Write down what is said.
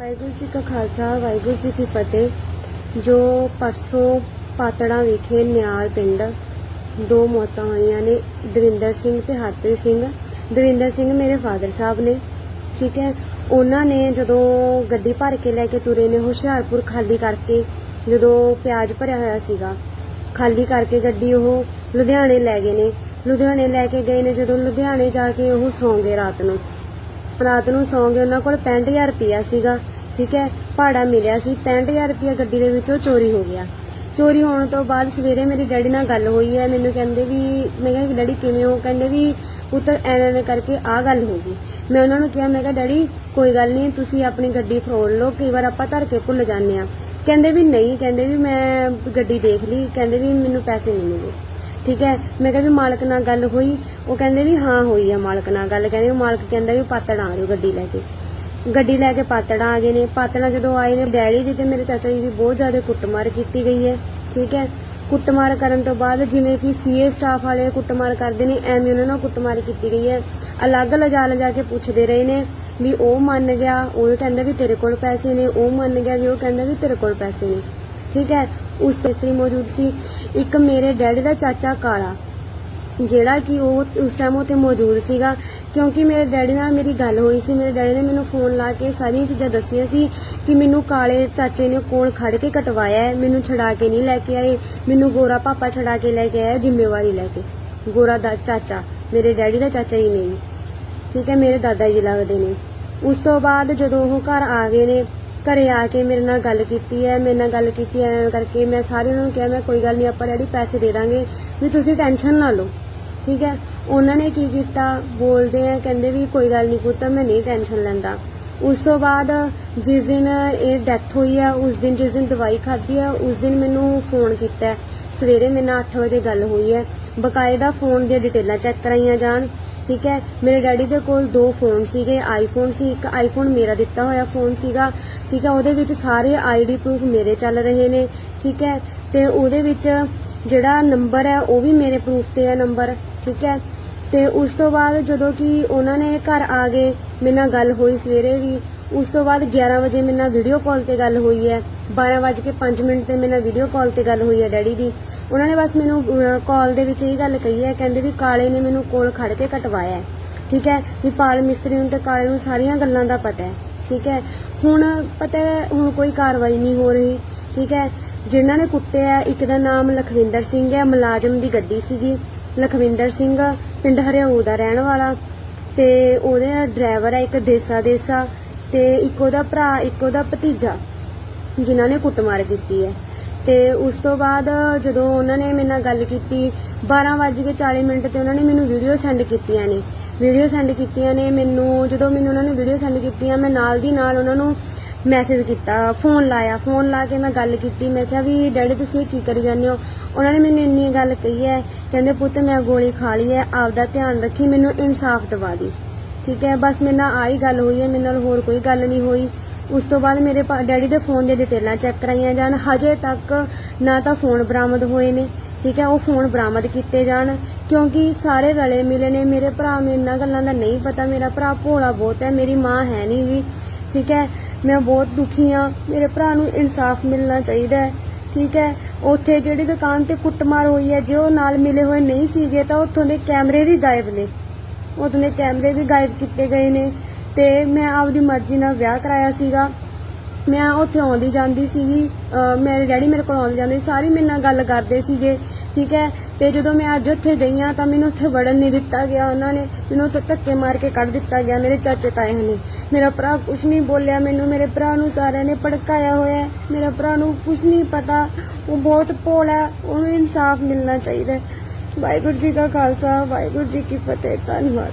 ਵਾਹਿਗੁਰੂ ਜੀ ਕਾ ਖਾਲਸਾ, ਵਾਹਿਗੁਰੂ ਜੀ ਕੀ ਫਤਿਹ। ਜੋ ਪਰਸੋਂ ਪਾਤੜਾ ਵਿਖੇ ਨਿਆਲ ਪਿੰਡ, ਦੋ ਮੌਤਾਂ ਹੋਈਆਂ ਨੇ, ਦਵਿੰਦਰ ਸਿੰਘ ਤੇ ਹਰਪ੍ਰੀਤ ਸਿੰਘ। ਦਵਿੰਦਰ ਸਿੰਘ ਮੇਰੇ ਫਾਦਰ ਸਾਹਿਬ ਨੇ, ਠੀਕ ਹੈ। ਉਹਨਾਂ ਨੇ ਜਦੋਂ ਗੱਡੀ ਭਰ ਕੇ ਲੈ ਕੇ ਤੁਰੇ ਨੇ, ਹੁਸ਼ਿਆਰਪੁਰ ਖਾਲੀ ਕਰਕੇ, ਜਦੋਂ ਪਿਆਜ਼ ਭਰਿਆ ਹੋਇਆ ਸੀਗਾ, ਖਾਲੀ ਕਰਕੇ ਗੱਡੀ ਉਹ ਲੁਧਿਆਣੇ ਲੈ ਗਏ ਨੇ। ਲੁਧਿਆਣੇ ਲੈ ਕੇ ਗਏ ਨੇ, ਜਦੋਂ ਲੁਧਿਆਣੇ ਜਾ ਕੇ ਉਹ ਸੌਂ ਗਏ ਰਾਤ ਨੂੰ। ਰਾਤ ਨੂੰ ਸੌਂ ਗਏ, ਉਹਨਾਂ ਕੋਲ 65000 ਰੁਪਇਆ ਸੀਗਾ, ਠੀਕ ਹੈ, ਭਾੜਾ ਮਿਲਿਆ ਸੀ 65000 ਰੁਪਇਆ ਗੱਡੀ ਦੇ ਵਿੱਚੋਂ ਚੋਰੀ ਹੋ ਗਿਆ। ਚੋਰੀ ਹੋਣ ਤੋਂ ਬਾਅਦ ਸਵੇਰੇ ਮੇਰੀ ਡੈਡੀ ਨਾਲ ਗੱਲ ਹੋਈ ਹੈ, ਮੈਨੂੰ ਕਹਿੰਦੇ ਵੀ, ਮੈਂ ਕਿਹਾ ਡੈਡੀ ਕਿਵੇਂ ਹੋ? ਕਹਿੰਦੇ ਵੀ ਪੁੱਤਰ ਐਵੇਂ ਐਵੇਂ ਕਰਕੇ ਆਹ ਗੱਲ ਹੋ ਗਈ। ਮੈਂ ਉਹਨਾਂ ਨੂੰ ਕਿਹਾ, ਮੈਂ ਕਿਹਾ ਡੈਡੀ, ਕੋਈ ਗੱਲ ਨਹੀਂ, ਤੁਸੀਂ ਆਪਣੀ ਗੱਡੀ ਫਰੋਲ ਲਓ, ਕਈ ਵਾਰ ਆਪਾਂ ਧਰ ਕੇ ਭੁੱਲ ਜਾਂਦੇ ਆ ਕਹਿੰਦੇ ਵੀ ਨਹੀਂ, ਕਹਿੰਦੇ ਵੀ ਮੈਂ ਗੱਡੀ ਦੇਖ ਲਈ, ਕਹਿੰਦੇ ਵੀ ਮੈਨੂੰ ਪੈਸੇ ਨਹੀਂ ਮਿਲੇ। ਠੀਕ ਹੈ? ਮੈਂ ਕਿਹਾ ਵੀ ਮਾਲਕ ਨਾਲ ਗੱਲ ਹੋਈ। ਉਹ ਕਹਿੰਦੇ ਵੀ ਹਾਂ, ਹੋਈ ਆ ਮਾਲਕ ਨਾਲ ਗੱਲ। ਕਹਿੰਦੇ ਵੀ ਮਾਲਕ ਕਹਿੰਦਾ ਵੀ ਪਾਤੜ ਆ ਜਾਓ ਗੱਡੀ ਲੈ ਕੇ। ਗੱਡੀ ਲੈ ਕੇ ਪਾਤੜਾ ਆ ਗਏ ਨੇ। ਪਾਤੜਾ ਜਦੋਂ ਆਏ ਨੇ ਡੈਡੀ ਦੀ ਤੇ ਮੇਰੇ ਚਾਚਾ ਜੀ ਦੀ ਬਹੁਤ ਜ਼ਿਆਦਾ ਕੁੱਟਮਾਰ ਕੀਤੀ ਗਈ ਹੈ। ਠੀਕ ਹੈ? ਕੁੱਟਮਾਰ ਕਰਨ ਤੋਂ ਬਾਅਦ ਜਿਵੇਂ ਕਿ ਸੀਏ ਸਟਾਫ ਵਾਲੇ ਕੁੱਟਮਾਰ ਕਰਦੇ ਨੇ, ਐਵੇਂ ਉਹਨਾਂ ਨਾਲ ਕੁੱਟਮਾਰ ਕੀਤੀ ਗਈ ਹੈ। ਅਲੱਗ ਲਿਜਾ ਲਿਜਾ ਕੇ ਪੁੱਛਦੇ ਰਹੇ ਨੇ ਵੀ ਉਹ ਮੰਨ ਗਿਆ, ਉਹ ਕਹਿੰਦਾ ਵੀ ਤੇਰੇ ਕੋਲ ਪੈਸੇ ਨੇ। ਉਹ ਮੰਨ ਗਿਆ ਵੀ ਉਹ ਕਹਿੰਦਾ ਵੀ ਤੇਰੇ ਕੋਲ ਪੈਸੇ ਨੇ। ਠੀਕ ਹੈ? ਉਸ ਤੇ ਇਸਤਰੀ ਮੌਜੂਦ ਸੀ। ਇੱਕ ਮੇਰੇ ਡੈਡੀ ਦਾ ਚਾਚਾ ਕਾਲਾ, ਜਿਹੜਾ ਕਿ ਉਹ ਉਸ ਟਾਈਮ ਉੱਥੇ ਮੌਜੂਦ ਸੀਗਾ। ਕਿਉਂਕਿ ਮੇਰੇ ਡੈਡੀ ਨਾਲ ਮੇਰੀ ਗੱਲ ਹੋਈ ਸੀ। ਮੇਰੇ ਡੈਡੀ ਨੇ ਮੈਨੂੰ ਫੋਨ ਲਾ ਕੇ ਸਾਰੀਆਂ ਚੀਜ਼ਾਂ ਦੱਸੀਆਂ ਸੀ ਕਿ ਮੈਨੂੰ ਕਾਲੇ ਚਾਚੇ ਨੇ ਕੋਲ ਖੜ ਕੇ ਕਟਵਾਇਆ ਹੈ। ਮੈਨੂੰ ਛਡਾ ਕੇ ਨਹੀਂ ਲੈ ਕੇ ਆਏ। ਮੈਨੂੰ ਗੋਰਾ ਪਾਪਾ ਛਡਾ ਕੇ ਲੈ ਕੇ ਆਇਆ, ਜ਼ਿੰਮੇਵਾਰੀ ਲੈ ਕੇ। ਗੋਰਾ ਦਾ ਚਾਚਾ, ਮੇਰੇ ਡੈਡੀ ਦਾ ਚਾਚਾ ਹੀ ਨਹੀਂ। ਠੀਕ ਹੈ? ਮੇਰੇ ਦਾਦਾ ਜੀ ਲੱਗਦੇ ਨੇ। ਉਸ ਤੋਂ ਬਾਅਦ ਜਦੋਂ ਉਹ ਘਰ ਆ ਗਏ ਨੇ ਘਰੇ ਆ ਕੇ ਮੇਰੇ ਨਾਲ ਗੱਲ ਕੀਤੀ ਹੈ, ਮੇਰੇ ਨਾਲ ਗੱਲ ਕੀਤੀ ਐ ਕਰਕੇ ਮੈਂ ਸਾਰਿਆਂ ਨੂੰ ਕਿਹਾ, ਮੈਂ ਕੋਈ ਗੱਲ ਨਹੀਂ ਆਪਾਂ ਡੈਡੀ ਪੈਸੇ ਦੇ ਦਾਂਗੇ। ਵੀ ਤੁਸੀਂ ਟੈਨਸ਼ਨ ਨਾ ਲਓ, ਠੀਕ ਹੈ? ਉਹਨਾਂ ਨੇ ਕੀ ਕੀਤਾ? ਬੋਲਦੇ ਆ, ਕਹਿੰਦੇ ਵੀ ਕੋਈ ਗੱਲ ਨਹੀਂ ਪੁੱਤ, ਮੈਂ ਨਹੀਂ ਟੈਨਸ਼ਨ ਲੈਂਦਾ। ਉਸ ਤੋਂ ਬਾਅਦ ਜਿਸ ਦਿਨ ਇਹ ਡੈਥ ਹੋਈ ਹੈ ਉਸ ਦਿਨ ਜਿਸ ਦਿਨ ਦਵਾਈ ਖਾਧੀ ਹੈ ਉਸ ਦਿਨ ਮੈਨੂੰ ਫੋਨ ਕੀਤਾ। ਸਵੇਰੇ ਮੇਰੇ ਨਾਲ 8 ਵਜੇ ਗੱਲ ਹੋਈ ਹੈ। ਬਕਾਇਦਾ ਫੋਨ ਦੀਆਂ ਡਿਟੇਲਾਂ ਚੈੱਕ ਕਰਾਈਆਂ ਜਾਣ। ਠੀਕ ਹੈ? ਮੇਰੇ ਡੈਡੀ ਦੇ ਕੋਲ ਦੋ ਫੋਨ ਸੀਗੇ ਆਈਫੋਨ ਸੀ, ਇੱਕ ਆਈਫੋਨ ਮੇਰਾ ਦਿੱਤਾ ਹੋਇਆ ਫੋਨ ਸੀਗਾ। ਠੀਕ ਹੈ? ਉਹਦੇ ਵਿੱਚ ਸਾਰੇ ਆਈਡੀ ਪ੍ਰੂਫ ਮੇਰੇ ਚੱਲ ਰਹੇ ਨੇ। ਠੀਕ ਹੈ? ਤੇ ਉਹਦੇ ਵਿੱਚ ਜਿਹੜਾ ਨੰਬਰ ਹੈ, ਉਹ ਵੀ ਮੇਰੇ ਪ੍ਰੂਫ ਤੇ ਹੈ ਨੰਬਰ ਠੀਕ ਹੈ? ਤੇ ਉਸ ਤੋਂ ਬਾਅਦ ਜਦੋਂ ਕਿ ਉਹਨਾਂ ਨੇ ਘਰ ਆ ਗਏ, ਮੇਰੇ ਨਾਲ ਗੱਲ ਹੋਈ ਸਵੇਰੇ ਵੀ ਉਸ ਤੋਂ ਬਾਅਦ 11 ਵਜੇ ਮੇਰੇ ਨਾਲ ਵੀਡੀਓ ਕਾਲ ਤੇ ਗੱਲ ਹੋਈ ਹੈ। 12:05 ਮਿੰਟ ਤੇ ਮੇਰੇ ਨਾਲ ਵੀਡੀਓ ਕਾਲ ਤੇ ਗੱਲ ਹੋਈ ਹੈ ਡੈਡੀ ਦੀ। ਉਹਨਾਂ ਨੇ ਬਸ ਮੈਨੂੰ ਕਾਲ ਦੇ ਵਿੱਚ ਇਹ ਗੱਲ ਕਹੀ ਹੈ, ਕਹਿੰਦੇ ਵੀ ਕਾਲੇ ਨੇ ਮੈਨੂੰ ਕੋਲ ਖੜ ਕੇ ਕਟਵਾਇਆ ਹੈ। ਠੀਕ ਹੈ? ਵੀ ਪਾਲ ਮਿਸਤਰੀ ਨੂੰ ਤੇ ਕਾਲੇ ਨੂੰ ਸਾਰੀਆਂ ਗੱਲਾਂ ਦਾ ਪਤਾ ਹੈ। ਠੀਕ ਹੈ? ਹੁਣ ਪਤਾ ਹੈ, ਹੁਣ ਕੋਈ ਕਾਰਵਾਈ ਨਹੀਂ ਹੋ ਰਹੀ। ਠੀਕ ਹੈ? ਜਿਨ੍ਹਾਂ ਨੇ ਕੁੱਟਿਆ ਇੱਕ ਦਾ ਨਾਮ ਲਖਵਿੰਦਰ ਸਿੰਘ ਹੈ, ਮੁਲਾਜ਼ਮ ਦੀ ਗੱਡੀ ਸੀਗੀ। ਲਖਵਿੰਦਰ ਸਿੰਘ ਪਿੰਡ ਹਰਿਆਊ ਦਾ ਰਹਿਣ ਵਾਲਾ ਤੇ ਉਹਦੇ ਡਰਾਈਵਰ ਹੈ, ਇੱਕ ਦੇਸਾ ਦੇਸਾ ਤੇ ਇੱਕ ਉਹਦਾ ਭਰਾ, ਇੱਕ ਉਹਦਾ ਭਤੀਜਾ ਜਿਨ੍ਹਾਂ ਨੇ ਕੁੱਟਮਾਰ ਕੀਤੀ ਹੈ। ਤੇ ਉਸ ਤੋਂ ਬਾਅਦ ਜਦੋਂ ਉਹਨਾਂ ਨੇ ਮੇਰੇ ਨਾਲ ਗੱਲ ਕੀਤੀ 12:40 ਮਿੰਟ ਤੇ ਉਹਨਾਂ ਨੇ ਮੈਨੂੰ ਵੀਡੀਓ ਸੈਂਡ ਕੀਤੀਆਂ ਨੇ। ਵੀਡੀਓ ਸੈਂਡ ਕੀਤੀਆਂ ਨੇ, ਮੈਨੂੰ, ਜਦੋਂ ਮੈਨੂੰ ਉਹਨਾਂ ਨੇ ਵੀਡੀਓ ਸੈਂਡ ਕੀਤੀਆਂ, ਮੈਂ ਨਾਲ ਦੀ ਨਾਲ ਉਹਨਾਂ ਨੂੰ ਮੈਸੇਜ ਕੀਤਾ ਫੋਨ ਲਾਇਆ। ਫੋਨ ਲਾ ਕੇ ਮੈਂ ਗੱਲ ਕੀਤੀ, ਮੈਂ ਕਿਹਾ ਵੀ, ਡੈਡੀ, ਤੁਸੀਂ ਇਹ ਕੀ ਕਰੀ ਜਾਂਦੇ ਹੋ? ਉਹਨਾਂ ਨੇ ਮੈਨੂੰ ਇੰਨੀ ਗੱਲ ਕਹੀ ਹੈ, ਕਹਿੰਦੇ, ਪੁੱਤ, ਮੈਂ ਗੋਲੀ ਖਾ ਲਈ ਹੈ, ਆਪਦਾ ਧਿਆਨ ਰੱਖੀ, ਮੈਨੂੰ ਇਨਸਾਫ ਦਿਵਾ ਦੀ। ਠੀਕ ਹੈ, ਬਸ ਮੇਰੇ ਨਾਲ ਆਹੀ ਗੱਲ ਹੋਈ ਹੈ, ਮੇਰੇ ਨਾਲ ਹੋਰ ਕੋਈ ਗੱਲ ਨਹੀਂ ਹੋਈ। ਉਸ ਤੋਂ ਬਾਅਦ ਮੇਰੇ ਪਾ- ਡੈਡੀ ਦੇ ਫੋਨ ਦੀਆਂ ਡਿਟੇਲਾਂ ਚੈੱਕ ਕਰਾਈਆਂ ਜਾਣ। ਹਜੇ ਤੱਕ ਨਾ ਤਾਂ ਫੋਨ ਬਰਾਮਦ ਹੋਏ ਨੇ, ਠੀਕ ਹੈ, ਉਹ ਫੋਨ ਬਰਾਮਦ ਕੀਤੇ ਜਾਣ। ਕਿਉਂਕਿ ਸਾਰੇ ਰਲੇ ਮਿਲੇ ਨੇ, ਮੇਰੇ ਭਰਾ ਨੂੰ ਇੰਨਾ ਗੱਲਾਂ ਦਾ ਨਹੀਂ ਪਤਾ, ਮੇਰਾ ਭਰਾ ਭੋਲਾ ਬਹੁਤ ਹੈ, ਮੇਰੀ ਮਾਂ ਹੈ ਨਹੀਂ ਵੀ, ਠੀਕ ਹੈ। ਮੈਂ ਬਹੁਤ ਦੁਖੀ ਹਾਂ, ਮੇਰੇ ਭਰਾ ਨੂੰ ਇਨਸਾਫ ਮਿਲਣਾ ਚਾਹੀਦਾ ਹੈ, ਠੀਕ ਹੈ। ਉੱਥੇ ਜਿਹੜੀ ਦੁਕਾਨ ਤੇ ਕੁੱਟਮਾਰ ਹੋਈ ਹੈ, ਜੇ ਉਹ ਨਾਲ ਮਿਲੇ ਹੋਏ ਨਹੀਂ ਸੀਗੇ, ਤਾਂ ਉੱਥੋਂ ਦੇ ਕੈਮਰੇ ਵੀ ਗਾਇਬ ਨੇ। ਉੱਥੋਂ ਦੇ ਕੈਮਰੇ ਵੀ ਗਾਇਬ ਕੀਤੇ ਗਏ ਨੇ ਤੇ ਮੈਂ ਆਪਦੀ ਮਰਜ਼ੀ ਨਾਲ ਵਿਆਹ ਕਰਾਇਆ ਸੀਗਾ। ਮੈਂ ਉੱਥੇ ਆਉਂਦੀ ਜਾਂਦੀ ਸੀਗੀ ਮੇਰੇ ਡੈਡੀ ਮੇਰੇ ਕੋਲ ਆਉਂਦੇ ਜਾਂਦੇ ਸੀ, ਸਾਰੇ ਮੇਰੇ ਨਾਲ ਗੱਲ ਕਰਦੇ ਸੀਗੇ ਠੀਕ ਹੈ? ਤੇ ਜਦੋਂ ਮੈਂ ਅੱਜ ਉੱਥੇ ਗਈ ਹਾਂ ਤਾਂ ਮੈਨੂੰ ਉੱਥੇ ਵੜਨ ਨਹੀਂ ਦਿੱਤਾ ਗਿਆ ਉਹਨਾਂ ਨੇ ਮੈਨੂੰ ਉੱਥੇ ਧੱਕੇ ਮਾਰ ਕੇ ਕੱਢ ਦਿੱਤਾ ਗਿਆ ਮੇਰੇ ਚਾਚੇ ਤਾਏ ਨੇ। ਮੇਰਾ ਭਰਾ ਕੁਝ ਨਹੀਂ ਬੋਲਿਆ ਮੈਨੂੰ ਮੇਰੇ ਭਰਾ ਨੂੰ ਸਾਰਿਆਂ ਨੇ ਭੜਕਾਇਆ ਹੋਇਆ ਹੈ। ਮੇਰਾ ਭਰਾ ਨੂੰ ਕੁਝ ਨਹੀਂ ਪਤਾ ਉਹ ਬਹੁਤ ਭੋਲਾ ਹੈ, ਉਹਨੂੰ ਇਨਸਾਫ ਮਿਲਣਾ ਚਾਹੀਦਾ ਵਾਹਿਗੁਰੂ ਜੀ ਕਾ ਖਾਲਸਾ ਵਾਹਿਗੁਰੂ ਜੀ ਕੀ ਫਤਿਹ ਧੰਨਵਾਦ।